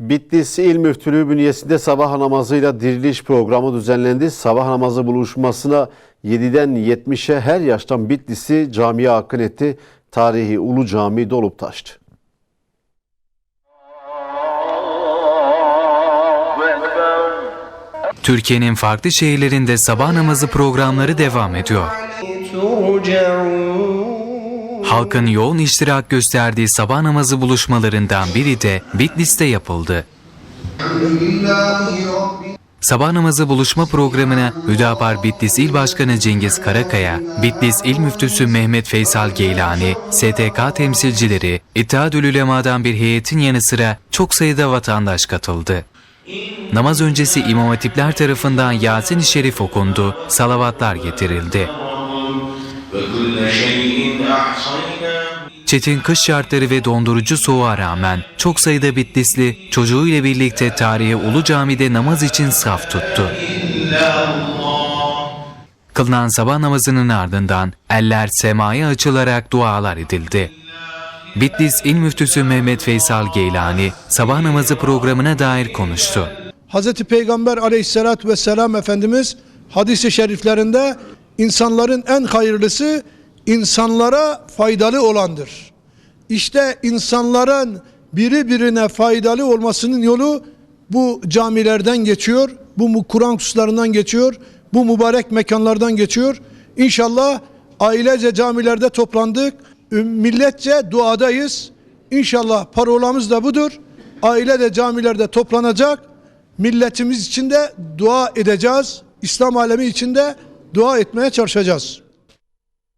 Bitlis İl Müftülüğü bünyesinde sabah namazıyla diriliş programı düzenlendi. Sabah namazı buluşmasına 7'den 70'e her yaştan Bitlis'i camiye akın etti. Tarihi Ulu Cami dolup taştı. Türkiye'nin farklı şehirlerinde sabah namazı programları devam ediyor. Halkın yoğun iştirak gösterdiği sabah namazı buluşmalarından biri de Bitlis'te yapıldı. Sabah namazı buluşma programına Hüdapar Bitlis İl Başkanı Cengiz Karakaya, Bitlis İl Müftüsü Mehmet Feysal Geylani, STK temsilcileri, İttihat Ulema'dan bir heyetin yanı sıra çok sayıda vatandaş katıldı. Namaz öncesi İmam Hatipler tarafından Yasin-i Şerif okundu, salavatlar getirildi. Çetin kış şartları ve dondurucu soğuğa rağmen çok sayıda Bitlisli çocuğuyla birlikte tarihe Ulu Cami'de namaz için saf tuttu. Kılınan sabah namazının ardından eller semaya açılarak dualar edildi. Bitlis İl Müftüsü Mehmet Feysal Geylani sabah namazı programına dair konuştu. Hz. Peygamber aleyhissalatü vesselam Efendimiz hadisi şeriflerinde insanların en hayırlısı insanlara faydalı olandır. İşte insanların biri birine faydalı olmasının yolu bu camilerden geçiyor, bu Kur'an kurslarından geçiyor, bu mübarek mekanlardan geçiyor. İnşallah ailece camilerde toplandık, milletçe duadayız. İnşallah parolamız da budur. Aile de camilerde toplanacak. Milletimiz için de dua edeceğiz. İslam alemi için de dua etmeye çalışacağız.